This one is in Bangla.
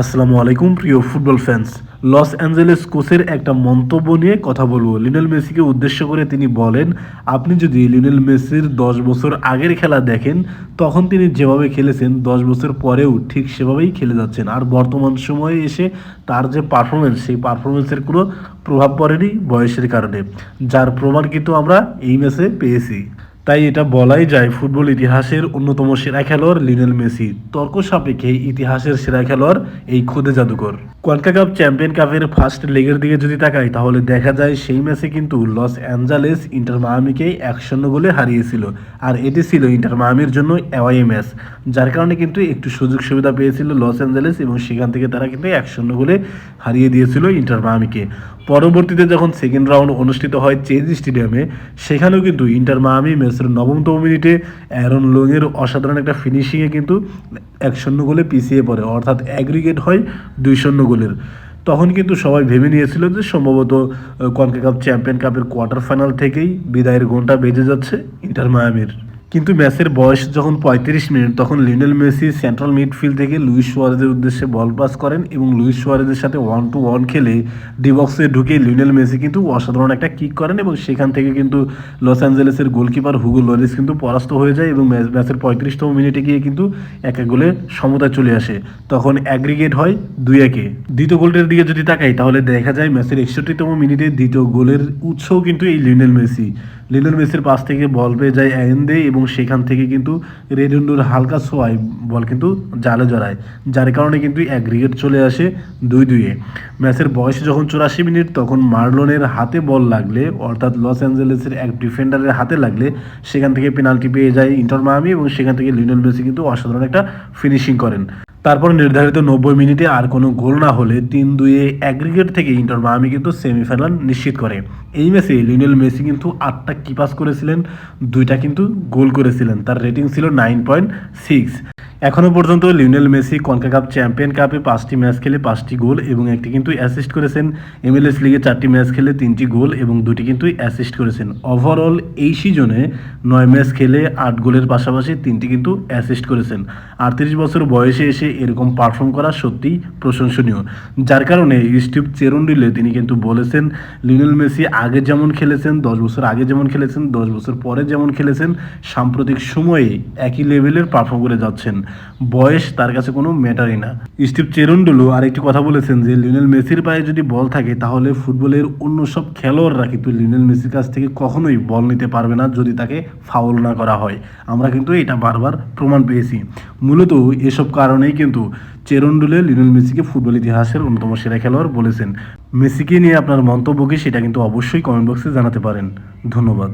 আসসালামু আলাইকুম, প্রিয় ফুটবল ফ্যান্স লস অ্যাঞ্জেলেস কোচের একটা মন্তব্য নিয়ে কথা বলব। লিনেল মেসিকে উদ্দেশ্য করে তিনি বলেন, আপনি যদি লিনেল মেসির দশ বছর আগের খেলা দেখেন, তখন তিনি যেভাবে খেলেছেন, দশ বছর পরেও ঠিক সেভাবেই খেলে যাচ্ছেন। আর বর্তমান সময়ে এসে তার যে পারফরমেন্স সেই পারফরমেন্সের কোনো প্রভাব পড়েনি বয়সের কারণে। যার প্রমাণ কিন্তু আমরা এই ম্যাচে পেয়েছি। তাই এটা বলাই যায় ফুটবল ইতিহাসের অন্যতম সেরা খেলোয়াড় লিনেল মেসি। তর্ক সাপেক্ষে ইতিহাসের সেরা খেলোয়াড় এই খুদে জাদুকর। কনকা কাপ চ্যাম্পিয়ন কাপের ফার্স্ট লেগের দিকে যদি তাকাই, তাহলে দেখা যায় সেই ম্যাচে কিন্তু লস অ্যাঞ্জালেস ইন্টার মায়ামিকে এক শূন্য গোলে হারিয়েছিল। আর এটি ছিল ইন্টার মায়ামির জন্য অ্যাওয়াই ম্যাচ যার কারণে কিন্তু একটু সুযোগ সুবিধা পেয়েছিল লস অ্যাঞ্জেলেস এবং সেখান থেকে তারা কিন্তু এক শূন্য গোলে হারিয়ে দিয়েছিল ইন্টার মায়ামিকে পরবর্তীতে যখন সেকেন্ড রাউন্ড অনুষ্ঠিত হয় চেজ স্টেডিয়ামে, সেখানেও কিন্তু ইন্টার মায়ামি ম্যাচের নবমতম মিনিটে অ্যারন লোংয়ের অসাধারণ একটা ফিনিশিংয়ে কিন্তু এক শূন্য গোলে পিছিয়ে পড়ে, অর্থাৎ অ্যাগ্রিগেট হয় দুই শূন্য গোলের। তখন কিন্তু সবাই ভেবে নিয়েছিল যে সম্ভবত কনকে কাপ চ্যাম্পিয়ন কাপের কোয়ার্টার ফাইনাল থেকেই বিদায়ের ঘণ্টা বেজে যাচ্ছে ইন্টার মায়ামির কিন্তু ম্যাচের বয়স যখন পঁয়ত্রিশ মিনিট, তখন লিওনেল মেসি সেন্ট্রাল মিডফিল্ড থেকে লুইস সুয়ারেজের উদ্দেশ্যে বল পাস করেন এবং লুইস সুয়ারেজের সাথে ওয়ান টু ওয়ান খেলে ডিবক্সে ঢুকে লিওনেল মেসি কিন্তু অসাধারণ একটা কিক করেন এবং সেখান থেকে কিন্তু লস অ্যাঞ্জেলেসের গোলকিপার হুগো লরিস কিন্তু পরাস্ত হয়ে যায় এবং ম্যাচ- ম্যাচের পঁয়ত্রিশতম মিনিটে গিয়ে কিন্তু এক এক গোলে সমতায় চলে আসে। তখন অ্যাগ্রিগেট হয় দুই একে দ্বিতীয় গোলটির দিকে যদি তাকাই, তাহলে দেখা যায় ম্যাচের একষট্টিতম মিনিটে দ্বিতীয় গোলের উৎসও কিন্তু এই লিওনেল মেসি। লিওনেল মেসির পাশ থেকে বল পেয়ে যায় অ্যান্ডে এবং সেখান থেকে কিন্তু রেডন্ডোর হালকা ছোঁয়ায় বল কিন্তু জালে জড়ায়, যার কারণে কিন্তু অ্যাগ্রিগেট চলে আসে দুই দুইয়ে। ম্যাচের বয়স যখন চুরাশি মিনিট, তখন মার্লনের হাতে বল লাগলে, অর্থাৎ লস অ্যাঞ্জেলেসের এক ডিফেন্ডারের হাতে লাগলে, সেখান থেকে পেনাল্টি পেয়ে যায় ইন্টার মায়ামি এবং সেখান থেকে লিওনেল মেসি কিন্তু অসাধারণ একটা ফিনিশিং করেন। তারপর নির্ধারিত নব্বই মিনিটে আর কোনো গোল না হলে তিন দুইয়ে অ্যাগ্রিগেট থেকে ইন্টার মায়ামি কিন্তু সেমিফাইনাল নিশ্চিত করে। এই ম্যাচে লিওনেল মেসি কিন্তু আটটা কিপাস করেছিলেন, দুইটা কিন্তু গোল করেছিলেন। তার রেটিং ছিল নাইন পয়েন্ট সিক্স। এখনও পর্যন্ত Lionel Messi CONCACAF champion কাপে পাঁচটি ম্যাচ খেলে পাঁচটি গোল এবং একটি কিন্তু অ্যাসিস্ট করেছেন। এমএলএস লিগে চারটি ম্যাচ খেলে তিনটি গোল এবং দুটি কিন্তু অ্যাসিস্ট করেছেন। ওভারঅল এই সিজনে নয় ম্যাচ খেলে আট গোলের পাশাপাশি তিনটি কিন্তু অ্যাসিস্ট করেছেন। আটত্রিশ বছর বয়সে এসে এরকম পারফর্ম করা সত্যিই প্রশংসনীয়। যার কারণে স্টিভ চেরুন্ডিলে তিনি কিন্তু বলেছেন, লিওনেল মেসি আগে যেমন খেলেছেন, দশ বছর আগে যেমন খেলেছেন, দশ বছর পরে যেমন খেলেছেন, সাম্প্রতিক সময়ে একই লেভেলের পারফর্ম করে যাচ্ছেন। বয়স তার কাছে কোনো ম্যাটারই না। স্টিভ চেরুন্ডুলো আরেকটি কথা বলেছেন যে, লিওনেল মেসির পায়ে যদি বল থাকে, তাহলে ফুটবলের অন্য সব খেলোয়াড়রা কিন্তু লিওনেল মেসির কাছ থেকে কখনোই বল নিতে পারবে না যদি তাকে ফাউল না করা হয়। আমরা কিন্তু এটা বারবার প্রমাণ পেয়েছি। মূলত এসব কারণেই কিন্তু চেরন্ডুলে লিওনেল মেসিকে ফুটবল ইতিহাসের অন্যতম সেরা খেলোয়াড় বলেছেন। মেসিকে নিয়ে আপনার মন্তব্য কি, সেটা কিন্তু অবশ্যই কমেন্ট বক্সে জানাতে পারেন। ধন্যবাদ।